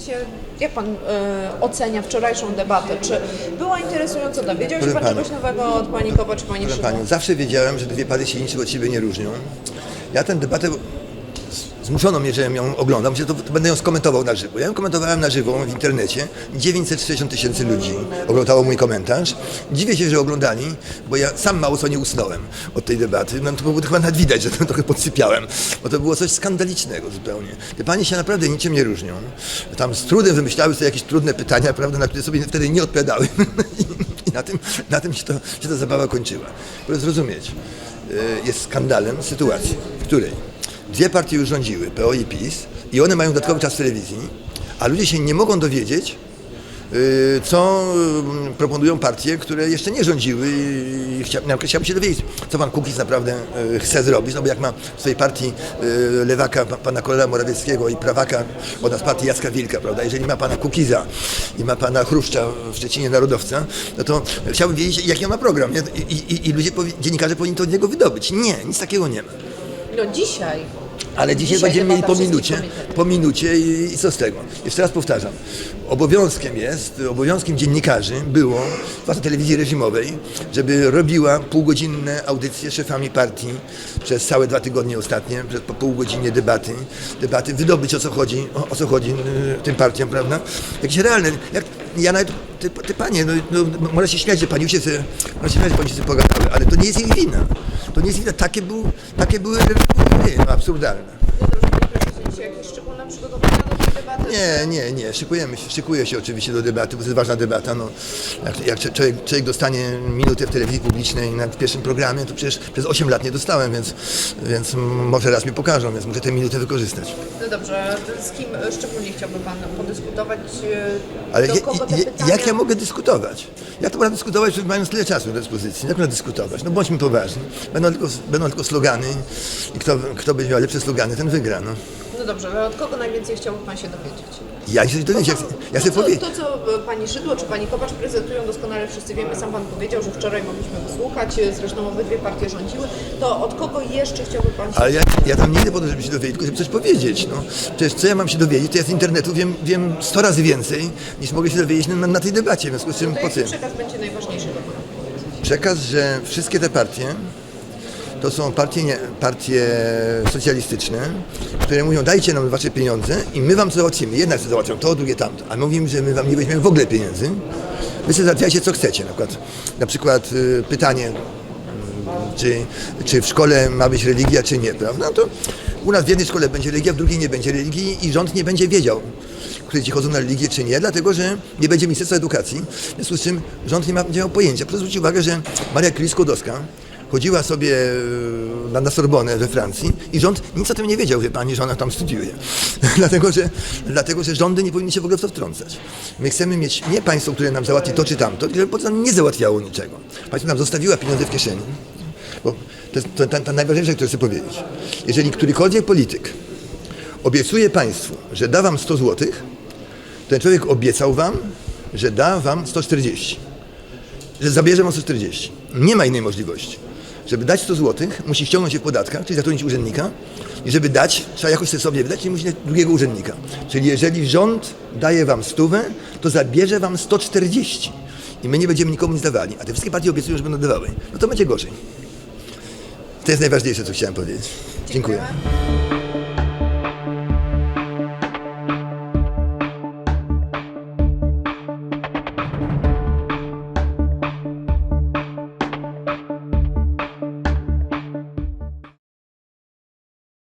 sensie, jak pan e, ocenia wczorajszą debatę? Czy była interesująca? Dowiedział się Proszę pan pana. czegoś nowego od pani Kopa czy pani Proszę Szydło? Panią, zawsze wiedziałem, że dwie pary się niczym od siebie nie różnią. Ja tę debatę zmuszono mnie, żebym ją oglądał, to, to będę ją skomentował na żywo. Ja ją komentowałem na żywo w internecie. 960 tysięcy ludzi oglądało mój komentarz. Dziwię się, że oglądali, bo ja sam mało co nie usnąłem od tej debaty. No to było chyba nawet widać, że tam trochę podsypiałem, bo to było coś skandalicznego zupełnie. Te panie się naprawdę niczym nie różnią. Tam z trudem wymyślały sobie jakieś trudne pytania, prawda, na które sobie wtedy nie odpowiadały. I na tym, na tym się, to, się ta zabawa kończyła. Proszę zrozumieć, y, jest skandalem sytuacji, w której dwie partie już rządziły, PO i PiS, i one mają dodatkowy czas w telewizji, a ludzie się nie mogą dowiedzieć, y, co y, proponują partie, które jeszcze nie rządziły i chciałbym się dowiedzieć, co pan Kukiz naprawdę y, chce zrobić, no bo jak ma w swojej partii lewaka pa- pana Kolela Morawieckiego i prawaka od nas partii Jacka Wilka, prawda, jeżeli ma pana Kukiza i ma pana Chruszcza w Szczecinie Narodowca, no to chciałbym wiedzieć, jaki on ma program? I, i, i ludzie, dziennikarze powinni to od niego wydobyć. Nie, nic takiego nie ma. No dzisiaj. Ale dzisiaj, Dzisiaj będziemy mieli po minucie, po minucie i, i co z tego? Jeszcze raz powtarzam. Obowiązkiem jest, obowiązkiem dziennikarzy było, zwłaszcza telewizji reżimowej, żeby robiła półgodzinne audycje z szefami partii przez całe dwa tygodnie ostatnie, przez po pół debaty, debaty, wydobyć o co chodzi, o, o co chodzi y, tym partiom, prawda? Jakieś realne, jak, ja nawet, te, te panie, no, no, może się śmiać, że pani się sobie, może się śmiać, że pogadały, ale to nie jest ich wina. To nie jest wina, takie, był, takie były gry, no, absurdalne. Dzisiaj jakieś szczególne przygotowania do tej debaty? Nie, nie, nie. Szykujemy się, szykuję się oczywiście do debaty, bo to jest ważna debata. No, jak jak człowiek, człowiek dostanie minutę w telewizji publicznej na pierwszym programie, to przecież przez 8 lat nie dostałem, więc, więc może raz mi pokażą, więc muszę tę minutę wykorzystać. No dobrze, z kim szczególnie chciałby pan podyskutować? e, Ale do kogo te je, pytania? jak ja mogę dyskutować? Jak to można dyskutować, mając tyle czasu do dyspozycji? Jak można dyskutować? No bądźmy poważni. Będą tylko, będą tylko slogany i kto, kto będzie miał lepsze slogany, ten wygra. No. No dobrze, ale od kogo najwięcej chciałby pan się dowiedzieć? Ja się dowiedzieć, ja, chcę- ja to, chcę powiedzieć. co, to, co e, pani Szydło czy pani Kopacz prezentują, doskonale wszyscy wiemy, sam pan powiedział, że wczoraj mogliśmy wysłuchać, e, zresztą obydwie partie rządziły, to od kogo jeszcze chciałby pan się Ale ja, ja tam nie idę po to, żeby się dowiedzieć, tylko żeby coś powiedzieć. No. Przecież co ja mam się dowiedzieć, to ja z internetu wiem, wiem 100 razy więcej, niż mogę się dowiedzieć na, na tej debacie. W związku z czym po tym. przekaz będzie najważniejszy dla pana? Przekaz, że wszystkie te partie to są partie, nie, partie socjalistyczne, które mówią dajcie nam wasze pieniądze i my wam załatwimy. Jednak co załatwią to, drugie tamto. A my mówimy, że my wam nie weźmiemy w ogóle pieniędzy. Wy sobie załatwiajcie co chcecie. Na przykład, na przykład y, pytanie, czy, czy w szkole ma być religia, czy nie, prawda? To u nas w jednej szkole będzie religia, w drugiej nie będzie religii i rząd nie będzie wiedział, które dzieci chodzą na religię, czy nie, dlatego że nie będzie Ministerstwa Edukacji, w związku z czym rząd nie ma, miał pojęcia. Proszę zwrócić uwagę, że Maria Curie-Skłodowska chodziła sobie e, na, na Sorbonę we Francji i rząd nic o tym nie wiedział, wie pani, że ona tam studiuje. dlatego, że, dlatego, że rządy nie powinny się w ogóle w to wtrącać. My chcemy mieć nie państwo, które nam załatwi to czy tamto, tylko żeby potem nie załatwiało niczego. Państwo nam zostawiła pieniądze w kieszeni, bo to jest to, to, to najważniejsze, co chcę powiedzieć. Jeżeli którykolwiek polityk obiecuje państwu, że da wam 100 zł, ten człowiek obiecał wam, że da wam 140. Że zabierze wam 140. Nie ma innej możliwości. Żeby dać 100 zł, musi ściągnąć się w podatkach, czyli zatrudnić urzędnika. I żeby dać, trzeba jakoś sobie wydać, czyli musi dać drugiego urzędnika. Czyli jeżeli rząd daje wam stówę, to zabierze wam 140. I my nie będziemy nikomu nic dawali. A te wszystkie partie obiecują, że będą dawały. No to będzie gorzej. To jest najważniejsze, co chciałem powiedzieć. Dziękuję.